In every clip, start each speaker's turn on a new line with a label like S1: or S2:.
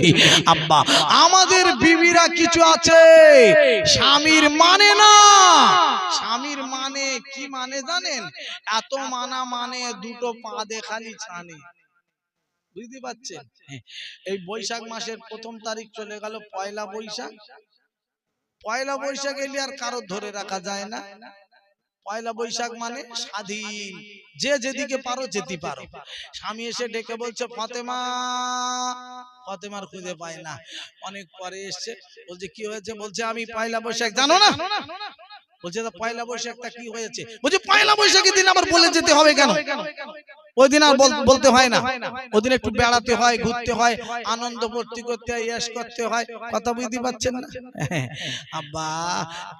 S1: আব্বা আমাদের বিবিরা কিছু আছে? স্বামীর মানে না। স্বামীর মানে কি মানে জানেন? এত মানা মানে দুটো পা দেখালি ছানে। বুঝতে পারছেন? এই বৈশাখ মাসের প্রথম তারিখ চলে গেল পয়লা বৈশাখ। পয়লা বৈশাখ এলে আর কারও ধরে রাখা যায় না। পয়লা বৈশাখ মানে স্বাধীন। যে যেদিকে পারো যেতে পারো। স্বামী এসে ডেকে বলছে ফতেমা ফতেমার খুঁজে পায় না। অনেক পরে এসছে বলছে কি হয়েছে? বলছে আমি পয়লা বৈশাখ জানো না? বলছে পয়লা বৈশাখটা কি হয়েছে? বলছে পয়লা বৈশাখের দিন আবার বলে যেতে হবে কেন? ওই দিন আর বলতে হয় না। ওই দিন একটু বেড়াতে হয় ঘুরতে হয় আনন্দ ভর্তি করতে হয় ইয়াস করতে হয় কথা বুঝতে পারছেন না? আব্বা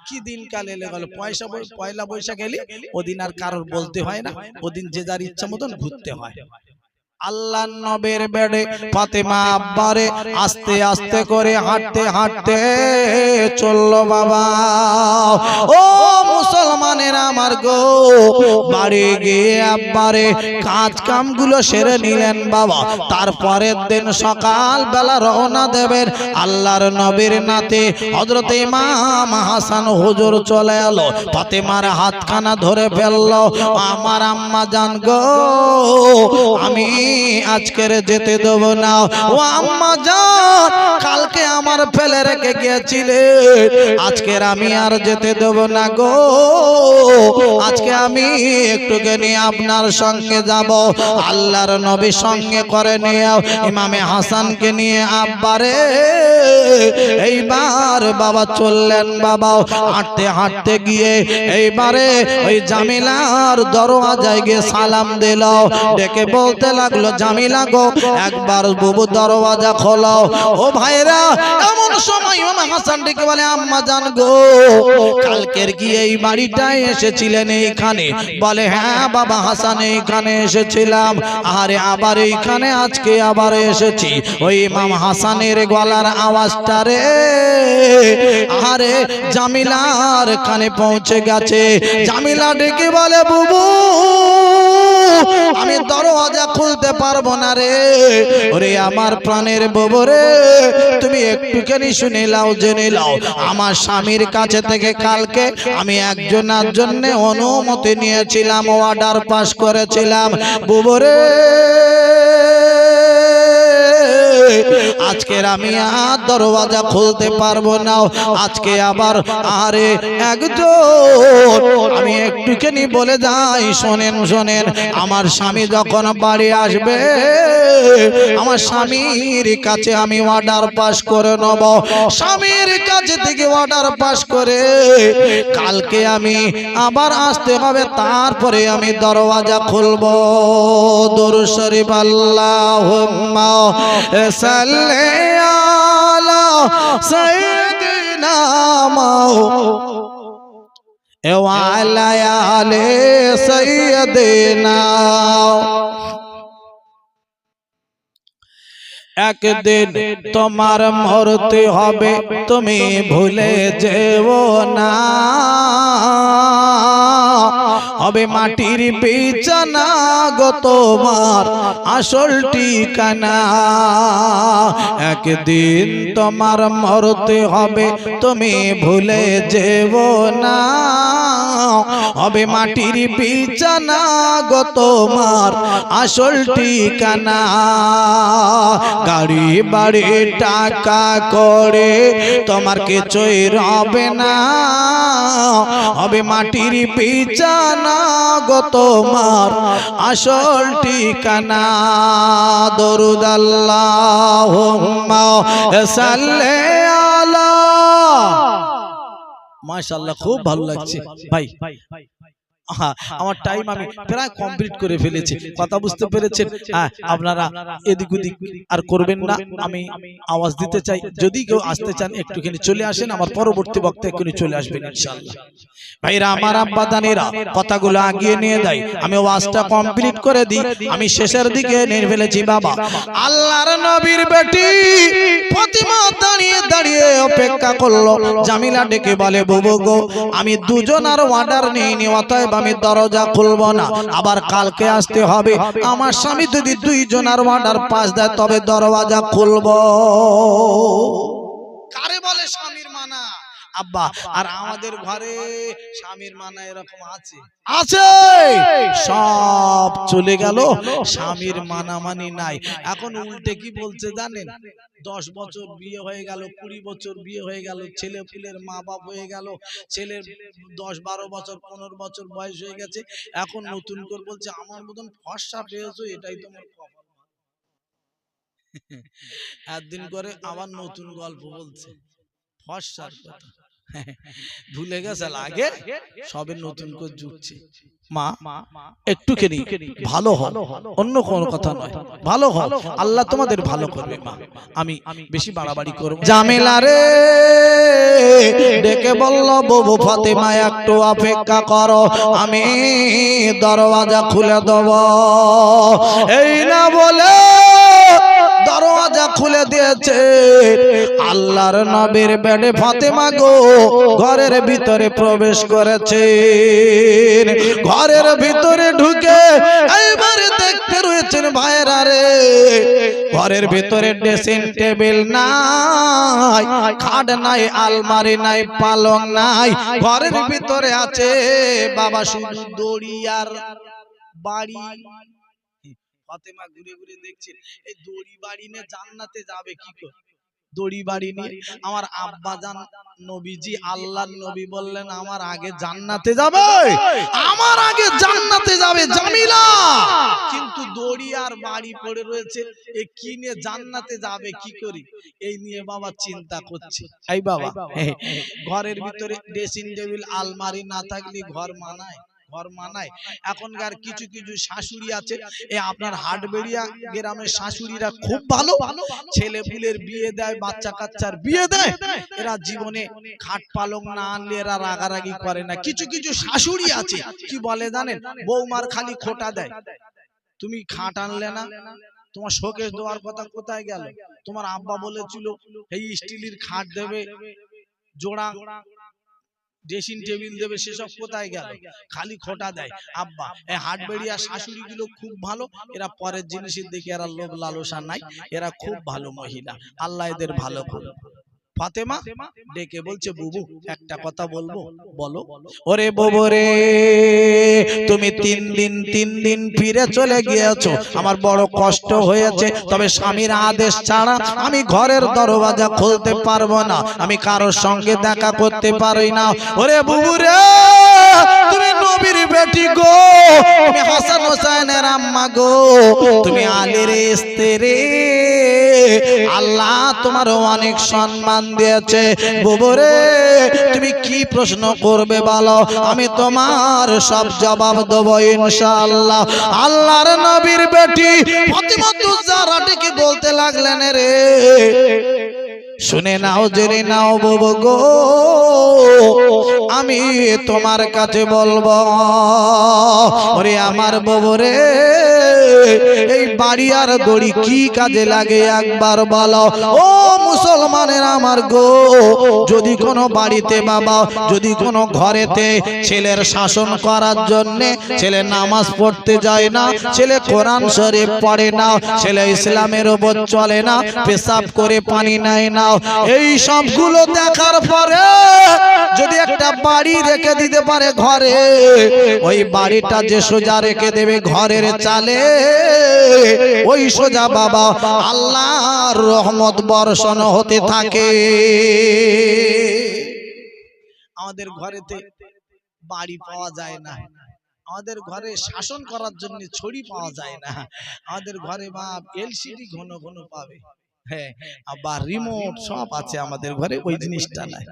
S1: কি দিন কাল এলে গেল? পয়সা পয়লা বৈশাখ এলে ওদিন আর কারোর বলতে হয় না। ওদিন যে যার ইচ্ছা মতন ঘুরতে হয়। আল্লাহ নবের বেড়ে ফাতেমা আব্বারে আস্তে আস্তে করে হাঁটতে হাঁটতে চলল বাবা। ও মুসলমানের আমার গো, বাড়ি গিয়ে আব্বারে কাজ কামগুলো সেরে নিলেন বাবা। তারপরের দিন সকাল বেলা রওনা দেবেন আল্লাহর নবীর নাতে। হজরত ইমাম হাসান হুজুর চলে এলো, ফাতেমার হাতখানা ধরে ফেলল, আমার আম্মা জান গো, আমি আজকের যেতে দেব না। ও আম্মা জান, কালকে আমার ফেলে রেখে গিয়েছিলে। আজকের আমি আর যেতে দেব না গো। আজকে আমি একটুখানি আপনার সঙ্গে যাব। আল্লাহর নবী সঙ্গে করে নিয়ে ইমামে হাসানকে নিয়ে আব্বারে এইবার বাবা চললেন বাবা হাঁটতে হাঁটতে গিয়ে এইবারে ওই জামিলার দরওয়াজায় গিয়ে সালাম দিল। ডেকে বলতে লাগল জামিলা গো একবার বুবু দরওয়াজা খোলো ও ভাইরা এমন সময় ইমাম হাসান ডেকে বলে আম্মা জান গো কালকের গিয়ে এই বাড়িটায় এসেছিলেন এইখানে। বলে হ্যাঁ বাবা হাসান এইখানে এসেছিলাম। আরে আবার এইখানে আজকে আবার এসেছি। ওই ইমাম হাসানের গলার আওয়াজটা রে আরে জামিলার কানে পৌঁছে গেছে। জামিলা ডেকে বলে বুবু আমি দরওয়াজা খুলতে পারব না রে। ওরে আমার প্রাণের বোবরে, তুমি একটুখানি শুনে লাও জেনে লাও আমার স্বামীর কাছে থেকে কালকে আমি একজনের জন্য অনুমতি নিয়েছিলাম অর্ডার পাস করেছিলাম। বুবরে আজকের আমি আর দরওয়াজা খুলতে পারব না। আজকে আবার আরে একজন, আমি একটুখানি বলে যাই, শোনেন শোনেন, আমার স্বামী যখন বাড়ি আসবে আমার স্বামীর কাছে আমি অর্ডার পাস করে নেব। স্বামীর কাছে থেকে অর্ডার পাস করে কালকে আমি আবার আসতে হবে, তারপরে আমি দরওয়াজা খুলবো। দরু শরীফ আল্লাহ সাল্লে আলা সাইয়্যিদিনা মাও আলে সাইয়্যিদিনা একদিন তোমার মরতে হবে, তুমি ভুলে যেও না। হবে মাটির বিছানা গো তোমার আসল ঠিকানা। একদিন তোমার মরতে হবে, তুমি ভুলে যেও না। হবে মাটির বিছানা গো তোমার আসল ঠিকানা। গাড়ি বাড়ি টাকা করে তোমার কিছুই রবে না। হবে মাটির বিছানা গো তোমার আসল ঠিকানা। দরুদ আল্লাহ সাল্লে মাশাআল্লাহ খুব ভালো লাগছে। ভাই। হ্যাঁ, আমার টাইম আমি প্রায় কমপ্লিট করে ফেলেছি। কথা বুঝতে পেরেছেন? হ্যাঁ আপনারা এদিক ওদিক আর করবেন না। আমি আওয়াজ দিতে চাই। যদি কেউ আসতে চান একটুখানি চলে আসেন আমার পরবর্তী বক্তা এক্ষুনি চলে আসবেন ইনশাআল্লাহ। ভাইরা আমার আব্বা দানিরা কথাগুলো আগিয়ে নিয়ে দেয়। আমি ওয়াজটা কমপ্লিট করে দিই। আমি শেষের দিকে নিয়ে ফেলেছি বাবা। আল্লাহর নবীর বেটি প্রতিমা দাঁড়িয়ে দাঁড়িয়ে দাঁড়িয়ে অপেক্ষা করল। জামিলা ডেকে বলে বুবু গো আমি দুজন আর অর্ডার নিইনি অতএব আমি দরজা খুলবো না, আবার কালকে আসতে হবে। আমার স্বামী যদি দুইজনার অর্ডার পাস দেয়, তবে দরওয়াজা খুলবো। কারে বলে স্বামীর আব্বা আর আমাদের ঘরে স্বামীর মানা এরকম আছে। আছে! সব চলে গেল স্বামীর মানামানি নাই। এখন উল্টে কি বলছে জানেন? দশ বছর বিয়ে হয়ে গেল কুড়ি বছর বিয়ে হয়ে গেল ছেলে পুলের মা বাপ হয়ে গেল ছেলের দশ বারো বছর পনেরো বছর বয়স হয়ে গেছে। এখন নতুন করে বলছে আমার মতন ফর্সা পেয়েছ এটাই তোমার কপাল একদিন করে আবার নতুন গল্প বলছে। ফর্সার কথা ভুলে গেছে লাগে সবে নতুন করে জুটছে মা একটুখানি ভালো হও। অন্য কোনো কথা নয়। ভালো হও। আল্লাহ তোমাদের ভালো করবে মা। আমি বেশি বাড়াবাড়ি করব। জামেলা রে! ডেকে বলল ববু ফাতেমা একটু অপেক্ষা করো। আমি দরওয়াজা খুলে দেব। এই না বলে দরওয়াজা খুলে দিয়েছে। আল্লাহর নবীর বেডে ফাতেমা গো ঘরের ভিতরে প্রবেশ করেছে ঘরের ভিতরে ঢুকে এইবারে দেখতে রয়েছেন ভাইরা রে। ঘরের ভিতরে ড্রেসিং টেবিল নাই, খাট নাই, আলমারি নাই, পালং নাই, ঘরের ভিতরে আছে বাবা শুধু দড়ি আর বাড়ি। ফাতেমা ঘুরে ঘুরে দেখছেন এই দড়ি বাড়ি নিয়ে জান্নাতে যাবে কি করে? দড়ি বাড়ি নিয়ে আমার আব্বা জান নবীজি আল্লাহর নবী বললেন আমার আগে জান্নাতে যাবে। আমার আগে জান্নাতে যাবে জামিলা। কিন্তু দড়ি আর বাড়ি পড়ে রয়েছে এ কি নিয়ে জান্নাতে যাবে কি করি? এই নিয়ে বাবা চিন্তা করছে। এই বাবা। ঘরের ভিতরে ড্রেসিং টেবিল আলমারি না থাকলে ঘর মানায়। ঘর মানায়। এখনকার কিছু কিছু শাশুড়ি আছে এ আপনার হাটবেড়িয়া গ্রামের শাশুড়িরা খুব ভালো। ছেলে পুলের বিয়ে দেয় বাচ্চা কাচ্চার বিয়ে দেয়। এরা জীবনে খাট পালং না আনলে এরা রাগারাগি করে না। কিছু কিছু শাশুড়ি আছে কি বলে জানেন? বৌমার খালি খোটা দেয়। তুমি খাট আনলে না? তোমার শোকেশ দেওয়ার কথা কোথায় গেল? তোমার আব্বা বলেছিল এই স্টিলের খাট দেবে জোড়া ড্রেসিং টেবিল দেবে সেসব কোথায় গেল? খালি খোটা দেয়। আব্বা এই হাটবেড়িয়া শাশুড়ি গুলো খুব ভালো এরা পরের জিনিসের দেখে এরা লোভ লালসা নাই এরা খুব ভালো মহিলা। আল্লাহ এদের ভালো করবে ফাতেমা? ডেকে বলছে বুবু একটা কথা বলব? বলো। ওরে বুবু রে তুমি তিন দিন তিন দিন ফিরে চলে গিয়েছো। আমার বড় কষ্ট হয়েছে তবে স্বামীর আদেশ ছাড়া আমি ঘরের দরওয়াজা খুলতে পারব না। আমি কারোর সঙ্গে দেখা করতে পারি না। ওরে বুবু রে তুমি নবীর বেটি গো। তুমি হাসান হোসেনের আম্মা গো। তুমি আলীর স্ত্রী। আল্লাহ তোমার অনেক সম্মান দিয়েছে। বুবরে, তুমি কি প্রশ্ন করবে বলো? আমি তোমার সব জবাব দেব ইনশাআল্লাহ। আল্লাহর নবীর বেটি ফতিমাতুজ জাহরা ডেকে বলতে লাগলেন রে। শুনে নাও, জেনে নাও ববু গো। আমি তোমার কাছে বলব, ওরে আমার ববু রে এই বাড়ি আর দড়ি কি কাজে লাগে একবার বলো? ও মুসলমানের আমার গো, যদি কোনো বাড়িতে বাবা, যদি কোনো ঘরেতে ছেলের শাসন করার জন্যে ছেলে নামাজ পড়তে যায় না, ছেলে কোরআন শরীফ পড়ে না, ছেলে ইসলামের ওপর চলে না, পেশাব করে পানি নেয় না, এই সবগুলো দেখার পরে যদি একটা বাড়ি রেখে দিতে পারে ঘরে, ওই বাড়িটা যে সোজা রেখে দেবে ঘরের চালে, ওই সোজা বাবা, আল্লাহর রহমত বর্ষণ হতে থাকে। আমাদের ঘরেতে বাড়ি পাওয়া যায় না। আমাদের ঘরে শাসন করার জন্য ছড়ি পাওয়া যায় না। আমাদের ঘরে মা এলসিডি ঘন ঘন পাবে। হ্যাঁ আবার রিমোট সব আছে আমাদের ঘরে, ওই জিনিসটা নাই।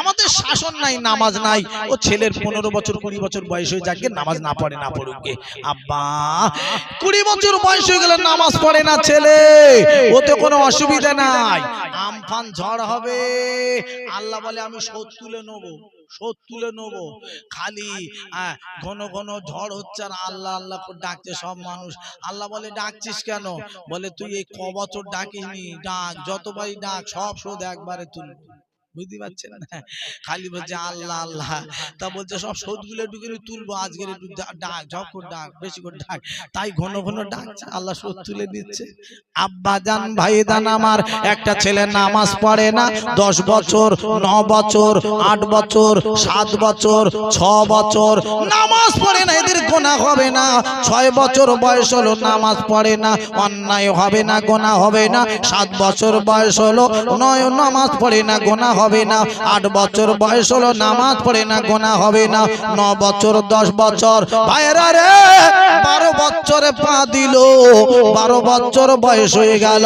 S1: আমাদের শাসন নাই নামাজ নাই। ও ছেলের পনেরো বছর কুড়ি বছর বয়স হয়ে যাকে নামাজ না পড়ে না পড়ুক আব্বা কুড়ি বছর বয়স হয়ে গেলে নামাজ পড়ে না ছেলে। ওতে কোনো অসুবিধা নাই। আমফান ঝড় হবে। আল্লাহ বলে আমি শোধ তুলে নেব শোধ তুলে নেব। খালি ঘন ঘন ঝড় হচ্ছে আর আল্লাহ আল্লাহ ডাকছে সব মানুষ। আল্লাহ বলে ডাকছিস কেন? বলে তুই এই ক বছর ডাকিসনি। ডাক যতবারই ডাক সব শোধ একবারে তুলবো বুঝতে পারছেন। খালি বলছে আল্লাহ আল্লাহ তা বলছে সব একটু করে তুলবো আজকের একটু ডাক ঝপ ডাক বেশি করে ডাক। তাই ঘন ঘন ডাকছে আল্লাহ শোধ তুলে দিচ্ছে। আব্বা জান ভাই দান আমার একটা ছেলে নামাজ পড়ে না দশ বছর ন বছর আট বছর সাত বছর ছ বছর নামাজ পড়ে না এদের গোনা হবে না। ছয় বছর বয়স হলো নামাজ পড়ে না অন্যায় হবে না গোনা হবে না। সাত বছর বয়স হলো নয় নামাজ পড়ে না গোনা হবে না। আট বছর বয়স হলো, নামাজ পড়ে না, গোনা হবে না। ন বছর, দশ বছর। ভাইরা রে, বারো বছরে পা দিল, বারো বছর বয়স হয়ে গেল।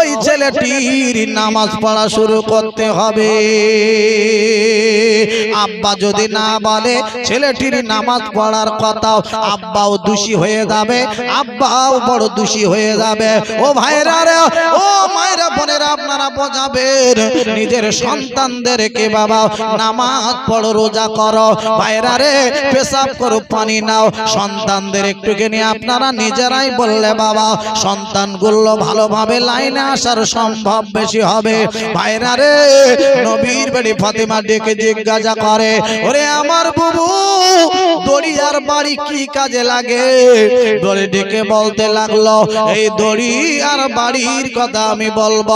S1: ওই ছেলেটির নামাজ পড়া শুরু করতে হবে। আব্বা যদি না বলে ছেলেটির নামাজ পড়ার কথা আব্বাও দোষী হয়ে যাবে, আব্বাও বড় দোষী হয়ে যাবে। ও ভাইরা রে, ও মায়েরা বোনেরা, আপনারা বোঝাবেন, নিজের সন্তানদেরকে বাবা, নামাজ পড়ো, রোজা করো। ভাইরা রে, পেশাব করো, পানি নাও। সন্তানদের একটু একটুখানি আপনারা নিজেরাই বললে বাবা, সন্তানগুলো ভালোভাবে লাইনে আসার সম্ভব বেশি হবে। ভাইরা রে, নবীর বাড়ি ফাতেমা ডেকে জিজ্ঞাসা করে, ওরে আমার বুবু, দড়িয়ার বাড়ি কি কাজে লাগে? দড়ি ডেকে বলতে লাগল, এই দড়ি আর বাড়ির কথা আমি বলব।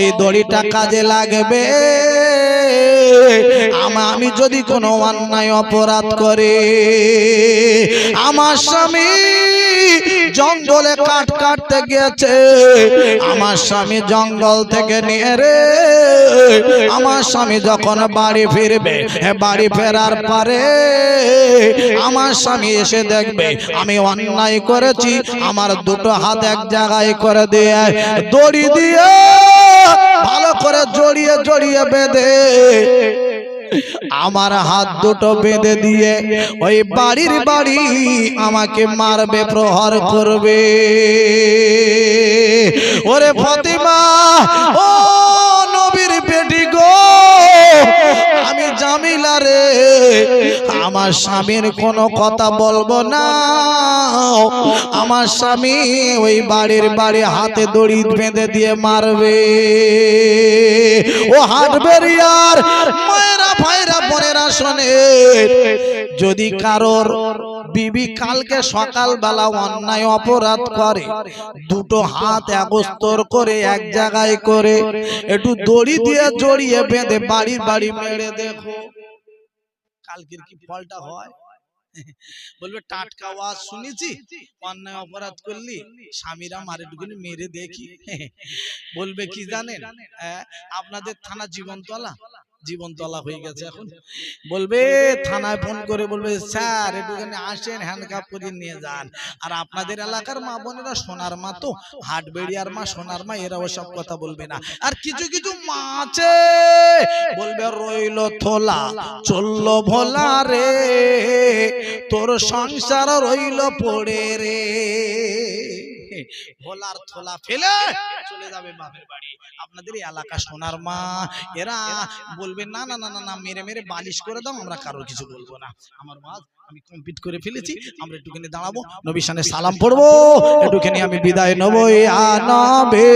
S1: এই দড়িটা কাজে লাগবে। আমা যদি কোনো অন্যায় অপরাধ করে আমার স্বামী জঙ্গলে কাঠ কাটতে গিয়েছে। আমার স্বামী জঙ্গল থেকে নিয়ে রে। আমার স্বামী যখন বাড়ি ফিরবে বাড়ি ফেরার পরে আমার স্বামী এসে দেখবে, আমি অন্যায় করেছি, আমার দুটো হাত এক জায়গায় করে দিয়ে দড়ি দিয়ে ভালো করে জড়িয়ে জড়িয়ে বেঁধে আমার হাত দুটো বেঁধে দিয়ে ওই বাড়ির বাড়ি আমাকে মারবে, প্রহার করবে। ওরে ফতিমা, ও নবীর বেটি গো, আমি জামিলা আমার স্বামীর কোনো কথা বলব না। আমার স্বামী ওই বাড়ির বাড়ি হাতে দড়ি বেঁধে দিয়ে মারবে। ও হাঁটবে রিয়ার মায়েরা, ভাইরা, বোনেরা শোনে, যদি কারোর বিবি কালকে সকালবেলা অন্যায় অপরাধ করে, দুটো হাত একস্তর করে এক জায়গায় করে, একটু দড়ি দিয়ে জড়িয়ে বেঁধে বাড়ির বাড়ি মেরে দেখো। কালকের কি ফলটা হয়? বলবে টাটকা ওয়াজ শুনেছি? অন্যায় অপরাধ করলি? স্বামীরা মারে টুকুনি মেরে দেখি। বলবে কি জানেন? আহ, আপনাদের থানা জীবনতলা? জীবনতলা হয়ে গেছে এখন। বলবে থানায় ফোন করে বলবে স্যার একটুখানি আসেন হ্যান্ডকাপ করে নিয়ে যান। আর আপনাদের এলাকার মা বোনেরা সোনার মা তো হাটবেড়িয়ার মা সোনার মা এরা ওসব কথা বলবে না। আর কিছু কিছু মা আছে বলবে রইল থোলা চলল ভোলা রে তোর সংসার রইল পড়ে রে। ভোলার থোলা ফেলে চলে যাবে বাপের বাড়ি আপনাদের এলাকা সোনার মা এরা বলবে না না না না না মেরে মেরে বালিশ করে দাও আমরা কারোর কিছু বলব না আমার মা আমি কমপ্লিট করে ফেলেছি আমরা একটুখানি দাঁড়াবো নবী সালাম পড়ব একটুখানি আমি বিদায় নেব আনবে